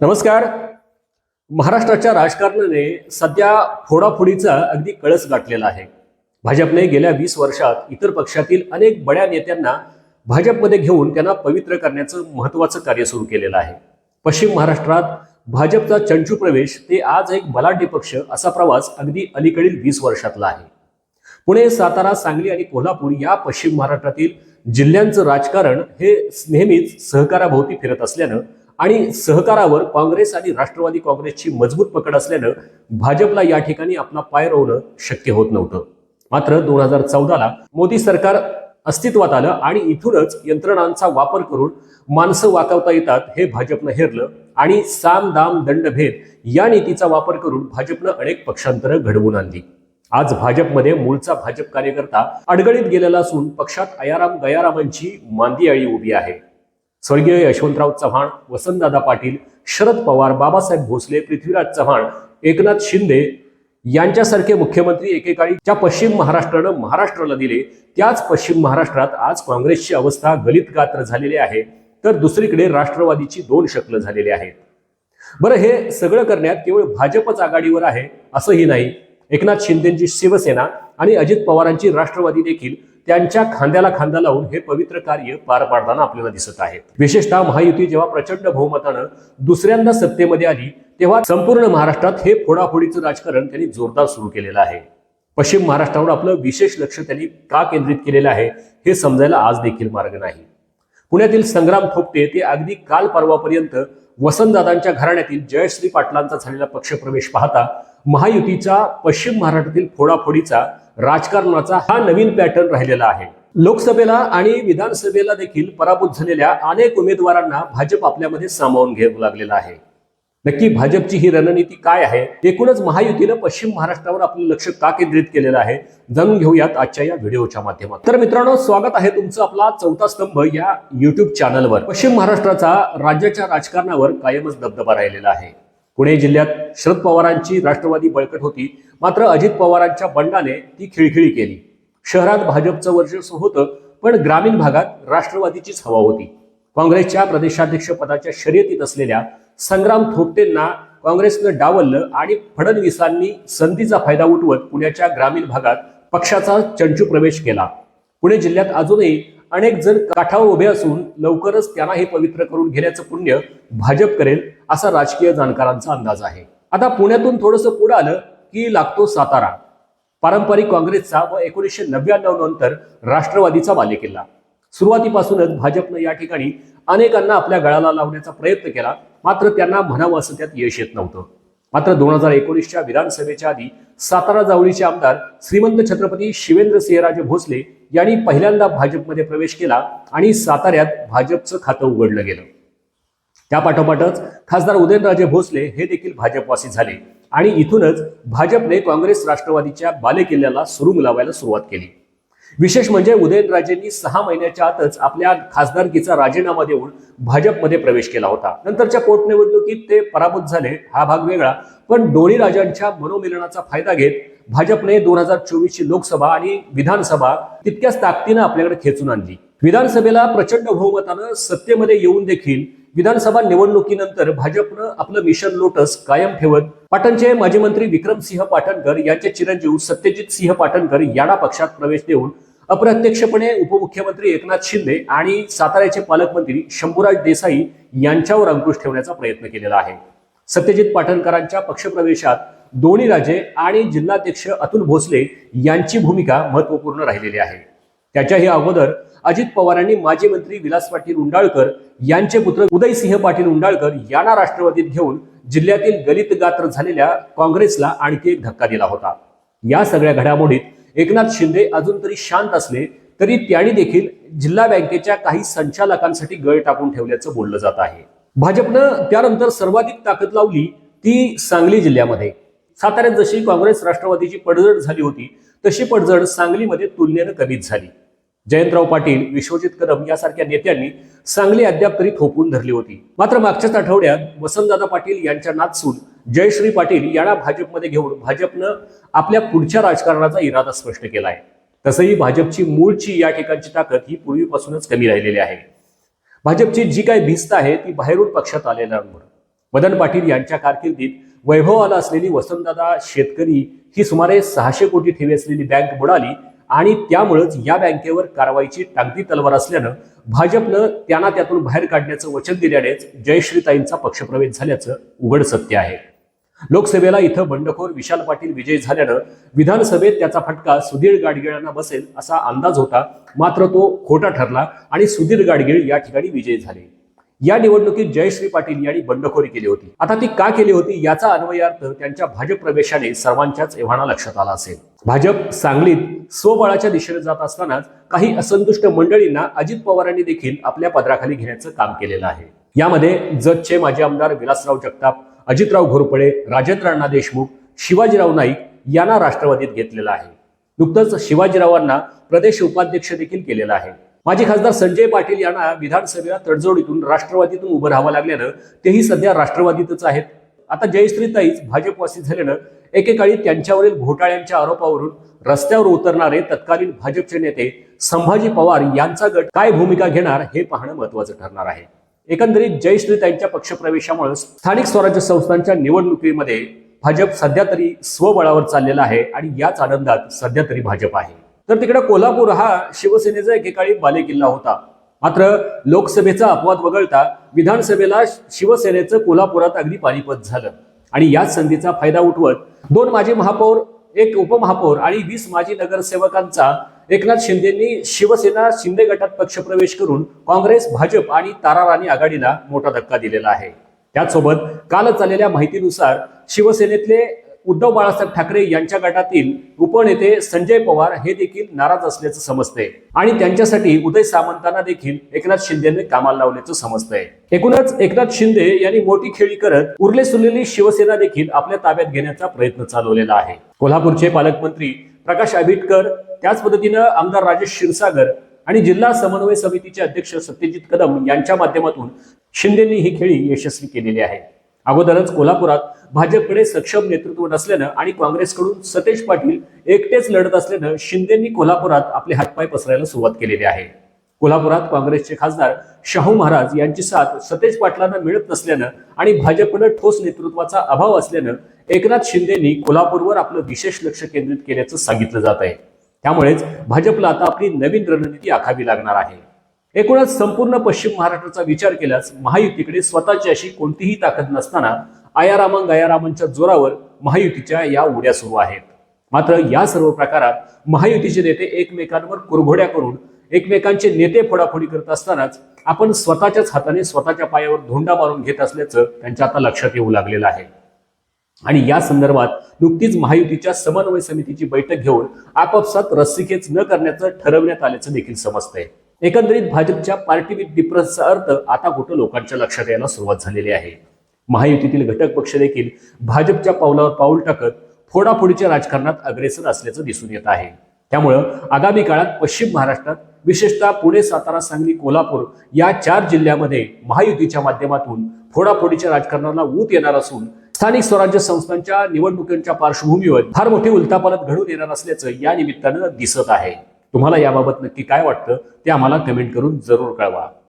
नमस्कार. महाराष्ट्राच्या राजकारणाने सध्या फोडाफोडीचा अगदी कळस गाठलेला आहे. भाजपने गेल्या वीस वर्षात इतर पक्षातील अनेक बड्या नेत्यांना भाजपमध्ये घेऊन त्यांना पवित्र करण्याचं महत्वाचं कार्य सुरू केलेलं आहे. पश्चिम महाराष्ट्रात भाजपचा चंचू प्रवेश ते आज एक बलाढ्य पक्ष असा प्रवास अगदी अलीकडील वीस वर्षातला आहे. पुणे सातारा सांगली आणि कोल्हापूर या पश्चिम महाराष्ट्रातील जिल्ह्यांचं राजकारण हे नेहमीच सहकाराभोवती फिरत असल्यानं आणि सहकारावर काँग्रेस आणि राष्ट्रवादी काँग्रेसची मजबूत पकड असल्यानं भाजपला या ठिकाणी आपला पाय रोवणं शक्य होत नव्हतं. मात्र दोन हजार चौदाला मोदी सरकार अस्तित्वात आलं आणि इथूनच यंत्रणांचा वापर करून माणसं वाकवता येतात हे भाजपनं हेरलं आणि साम दाम दंडभेद या नीतीचा वापर करून भाजपनं अनेक पक्षांतरं घडवून आणली. आज भाजपमध्ये मूळचा भाजप कार्यकर्ता अडगळीत गेलेला असून पक्षात अयाराम गयारामांची मांदी आळी उभी आहे. स्वर्गीय यशवंतराव चव्हाण वसंतदादा पाटील शरद पवार बाबासाहेब भोसले पृथ्वीराज चव्हाण एकनाथ शिंदे यांच्यासारखे मुख्यमंत्री एकेकाळी ज्या पश्चिम महाराष्ट्रानं महाराष्ट्राला दिले त्याच पश्चिम महाराष्ट्रात आज काँग्रेसची अवस्था गलित गात्र झालेली आहे. तर दुसरीकडे राष्ट्रवादीची दोन शकलं झालेली आहेत. बरं हे सगळं करण्यात केवळ भाजपच आघाडीवर आहे असंही नाही. एकनाथ शिंदेची शिवसेना आणि अजित पवारांची राष्ट्रवादी देखील त्यांच्या खांद्याला खांदा लावून हे पवित्र कार्य पार पाडताना आपल्याला दिसत आहे. विशेषतः महायुती जेव्हा प्रचंड बहुमतानं दुसऱ्यांदा सत्तेमध्ये आली तेव्हा संपूर्ण महाराष्ट्रात हे फोडाफोडीचं राजकारण त्यांनी जोरदार सुरू केलेलं आहे. पश्चिम महाराष्ट्रावर आपलं विशेष लक्ष त्यांनी का केंद्रित केलेलं आहे हे समजायला आज देखील मार्ग नाही. पुण्यातील संग्राम थोपटे ते अगदी काल परवापर्यंत वसंतदादांच्या घराण्यातील जयश्री पाटलांचा झालेला पक्षप्रवेश पाहता महायुतीचा पश्चिम महाराष्ट्रातील फोडाफोडीचा राजकारणाचा हा नवीन पॅटर्न राहिलेला आहे. लोकसभेला आणि विधानसभेला देखील पराभूत झालेल्या अनेक उमेदवारांना भाजप आपल्यामध्ये सामावून घेऊ लागलेला आहे. नक्की भाजपची ही रणनीती काय आहे? एकूणच महायुतीनं पश्चिम महाराष्ट्रावर आपलं लक्ष का केंद्रित केलेलं आहे? जाणून घेऊयात आजच्या या व्हिडिओच्या माध्यमात तर मित्रांनो स्वागत आहे तुमचं आपला चौथा स्तंभ या युट्यूब चॅनलवर पश्चिम महाराष्ट्राचा राज्याच्या राजकारणावर कायमच दबदबा राहिलेला आहे. पुणे जिल्ह्यात शरद पवारांची राष्ट्रवादी बळकट होती. मात्र अजित पवारांच्या बंडाने ती खिळखिळी केली. शहरात भाजपचं वर्चस्व होतं पण ग्रामीण भागात राष्ट्रवादीचीच हवा होती. काँग्रेसच्या प्रदेशाध्यक्ष पदाच्या शर्यतीत असलेल्या संग्राम थोपटेंना काँग्रेसनं डावललं आणि फडणवीसांनी संधीचा फायदा उठवत पुण्याच्या ग्रामीण भागात पक्षाचा चंचू प्रवेश केला. पुणे जिल्ह्यात अजूनही अनेक जण काठावर उभे असून लवकरच त्यांना हे पवित्र करून घेण्याचं पुण्य भाजप करेल असा राजकीय जाणकारांचा अंदाज आहे. आता पुण्यातून थोडंसं पुढे आलं की लागतो सातारा. पारंपरिक काँग्रेसचा व एकोणीसशे नव्याण्णव नंतर राष्ट्रवादीचा बालेकिल्ला. सुरुवातीपासूनच भाजपनं या ठिकाणी अनेकांना आपल्या गळाला लावण्याचा प्रयत्न केला मात्र त्यांना म्हणावं असं त्यात यश येत नव्हतं. मात्र दोन हजार एकोणीसच्या विधानसभेच्या आधी सातारा जावळीचे आमदार श्रीमंत छत्रपती शिवेंद्र सिंहराजे भोसले यांनी पहिल्यांदा भाजपमध्ये प्रवेश केला आणि साताऱ्यात भाजपचं खातं उघडलं गेलं. त्या पाठोपाठच खासदार उदयनराजे भोसले हे देखील भाजपवासी झाले आणि इथूनच भाजपने काँग्रेस राष्ट्रवादीच्या बालेकिल्ल्याला सुरुंग लावायला सुरुवात केली. विशेष म्हणजे उदयनराजेंनी सहा महिन्याच्या आतच आपल्या खासदारकीचा राजीनामा देऊन भाजपमध्ये प्रवेश केला होता. नंतरच्या पोटनिवडणुकीत ते पराभूत झाले हा भाग वेगळा. पण दोन्ही राजांच्या मनोमिलनाचा फायदा घेत भाजपने दोन हजार चोवीसची लोकसभा आणि विधानसभा तितक्याच ताकदीनं आपल्याकडे खेचून आणली. विधानसभेला प्रचंड बहुमतानं सत्तेमध्ये येऊन देखील विधानसभा निवडणुकीनंतर भाजपनं आपलं मिशन लोटस कायम ठेवत पाटणचे माजी मंत्री विक्रमसिंह पाटणकर यांचे चिरंजीव सत्यजित सिंह पाटणकर यांना पक्षात प्रवेश देऊन अप्रत्यक्षपणे उपमुख्यमंत्री एकनाथ शिंदे आणि साताऱ्याचे पालकमंत्री शंभूराज देसाई यांच्यावर अंकुश ठेवण्याचा प्रयत्न केलेला आहे. सत्यजित पाटणकरांच्या पक्षप्रवेशात दोन्ही राजे आणि जिल्हाध्यक्ष अतुल भोसले यांची भूमिका महत्त्वपूर्ण राहिलेली आहे. त्याच्याही अगोदर अजित पवारांनी माजी मंत्री विलास पाटील उंडाळकर यांचे पुत्र उदयसिंह पाटील उंडाळकर यांना राष्ट्रवादीत घेऊन जिल्ह्यातील गलित गात्र झालेल्या काँग्रेसला आणखी एक धक्का दिला होता. या सगळ्या घडामोडीत एकनाथ शिंदे अजून तरी शांत असले तरी त्यांनी देखील जिल्हा बँकेच्या काही संचालकांसाठी गळ टाकून ठेवल्याचं बोललं जात आहे. भाजपनं त्यानंतर सर्वाधिक ताकद लावली ती सांगली जिल्ह्यामध्ये. साताऱ्यात जशी काँग्रेस राष्ट्रवादीची पडझड झाली होती तशी पडझड सांगलीमध्ये तुलनेनं कमीच झाली. जयंतराव पाटील विश्वजित कदम यासारख्या नेत्यांनी सांगली अद्याप तरी थोपून धरली होती. मात्र मागच्याच आठवड्यात वसंतदादा पाटील यांच्या नातसून जयश्री पाटील यांना भाजपमध्ये घेऊन भाजपनं आपल्या पुढच्या राजकारणाचा इरादा स्पष्ट केला आहे तसंही भाजपची मूळची या ठिकाणची ताकद ही पूर्वीपासूनच कमी राहिलेली आहे. भाजपची जी काही भिस्त आहे ती बाहेरून पक्षात आलेल्यांवर. मदन पाटील यांच्या कारकिर्दीत वैभवाला असलेली वसंतदादा शेतकरी ही सुमारे सहाशे कोटी ठेवी असलेली बँक बुडाली आणि त्यामुळेच या बँकेवर कारवाईची टागदी तलवार असल्यानं भाजपनं त्यांना त्यातून बाहेर काढण्याचं वचन दिल्यानेच जयश्रीताईंचा पक्षप्रवेश झाल्याचं उघड सत्य आहे. लोकसभेला इथं बंडखोर विशाल पाटील विजयी झाल्यानं विधानसभेत त्याचा फटका सुधीर गाडगिळांना बसेल असा अंदाज होता मात्र तो खोटा ठरला आणि सुधीर गाडगीळ या ठिकाणी विजयी झाले. या निवडणुकीत जयश्री पाटील यांनी बंडखोरी केली होती. आता ती का केली होती याचा अन्वयार्थ त्यांच्या भाजप प्रवेशाने सर्वांच्याच एव्हाना लक्षात आला असेल. भाजप सांगलीत स्वबळाच्या दिशेने जात असतानाच काही असंतुष्ट मंडळींना अजित पवारांनी देखील आपल्या पदराखाली घेण्याचं काम केलेलं आहे. यामध्ये जतचे माजी आमदार विलासराव जगताप अजितराव घोरपडे राजेंद्र अण्णा देशमुख शिवाजीराव नाईक यांना राष्ट्रवादीत घेतलेलं आहे. नुकतंच शिवाजीरावांना प्रदेश उपाध्यक्ष देखील केलेला आहे. माजी खासदार संजय पाटील यांना विधानसभेला तडजोडीतून राष्ट्रवादीतून उभं राहावं लागल्यानं तेही सध्या राष्ट्रवादीतच आहेत. आता जयश्रीताईच भाजपवासी झाल्यानं एकेकाळी त्यांच्यावरील घोटाळ्यांच्या आरोपावरून रस्त्यावर उतरणारे तत्कालीन भाजपचे नेते संभाजी पवार यांचा गट काय भूमिका घेणार हे पाहणं महत्वाचं ठरणार आहे. एकंदरीत जयश्रीताईंच्या पक्षप्रवेशामुळे स्थानिक स्वराज्य संस्थांच्या निवडणुकीमध्ये भाजप सध्या तरी स्वबळावर चाललेला आहे आणि याच आनंदात सध्या तरी भाजप आहे. तर तिकडे कोल्हापूर हा शिवसेनेचा एकेकाळी बालेकिल्ला होता. मात्र लोकसभेचा अपवाद वगळता विधानसभेला शिवसेनेचं कोल्हापुरात अगदी पानिपत झालं. आणि याच संधीचा फायदा उठवत दोन माजी महापौर एक उपमहापौर आणि वीस माजी नगरसेवकांचा एकनाथ शिंदेंनी शिवसेना शिंदे गटात पक्षप्रवेश करून काँग्रेस भाजप आणि तारा राणी आघाडीला मोठा धक्का दिलेला आहे. त्याचसोबत काल झालेल्या माहितीनुसार शिवसेनेतले उद्धव बाळासाहेब ठाकरे यांच्या गटातील उपनेते संजय पवार हे देखील नाराज असल्याचं समजतंय. आणि त्यांच्यासाठी उदय सामंतांना देखील एकनाथ शिंदेने कामाला लावल्याचं समजतंय. एकूणच एकनाथ शिंदे यांनी मोठी खेळी करत उरले सुरलेली शिवसेना देखील आपल्या ताब्यात घेण्याचा प्रयत्न चालवलेला आहे. कोल्हापूरचे पालकमंत्री प्रकाश आंबेडकर त्याच पद्धतीनं आमदार राजेश क्षीरसागर आणि जिल्हा समन्वय समितीचे अध्यक्ष सत्यजित कदम यांच्या माध्यमातून शिंदेंनी ही खेळी यशस्वी केलेली आहे. अगोदरच कोल्हापुरात भाजपकडे सक्षम नेतृत्व नसल्यानं आणि काँग्रेसकडून सतेज पाटील एकटेच लढत असल्यानं शिंदेंनी कोल्हापुरात आपले हातपाय पसरायला सुरुवात केलेली आहे. कोल्हापुरात काँग्रेसचे खासदार शाहू महाराज यांची साथ सतेज पाटलांना मिळत नसल्यानं आणि भाजपकडे ठोस नेतृत्वाचा अभाव असल्यानं एकनाथ शिंदेंनी कोल्हापूरवर आपलं विशेष लक्ष केंद्रित केल्याचं सांगितलं जात आहे त्यामुळेच भाजपला आता आपली नवीन रणनीती आखावी लागणार आहे. एकूणच संपूर्ण पश्चिम महाराष्ट्राचा विचार केल्यास महायुतीकडे स्वतःची अशी कोणतीही ताकद नसताना आयारामन गयारामनच्या जोरावर महायुतीच्या या उड्या सुरू आहेत. मात्र या सर्व प्रकारात महायुतीचे नेते एकमेकांवर कुरघोड्या करून एकमेकांचे नेते फोडाफोडी करत असतानाच आपण स्वतःच्याच हाताने स्वतःच्या पायावर धोंडा मारून घेत असल्याचं त्यांच्या आता लक्षात येऊ लागलेलं आहे. आणि या संदर्भात नुकतीच महायुतीच्या समन्वय समितीची बैठक घेऊन आपापसात रस्सीखेच न करण्याचं ठरवण्यात आल्याचं देखील समजतंय. एकंदरीत भाजपच्या पार्टी विथ डिफरन्सचा अर्थ आता कुठं लोकांच्या लक्षात यायला सुरुवात झालेली आहे. महायुतीतील घटक पक्ष देखील भाजपच्या पावलावर पाऊल टाकत फोडाफोडीच्या राजकारणात अग्रेसर असल्याचं दिसून येत आहे. त्यामुळं आगामी काळात पश्चिम महाराष्ट्रात विशेषतः पुणे सातारा सांगली कोल्हापूर या चार जिल्ह्यामध्ये महायुतीच्या माध्यमातून फोडाफोडीच्या राजकारणाला ऊत येणार असून स्थानिक स्वराज्य संस्थांच्या निवडणुकांच्या पार्श्वभूमीवर फार मोठी उलतापालत घडून येणार असल्याचं या निमित्तानं दिसत आहे. तुम्हाला याबाबत नक्की काय वाटतं ते आम्हाला कमेंट करून जरूर कळवा.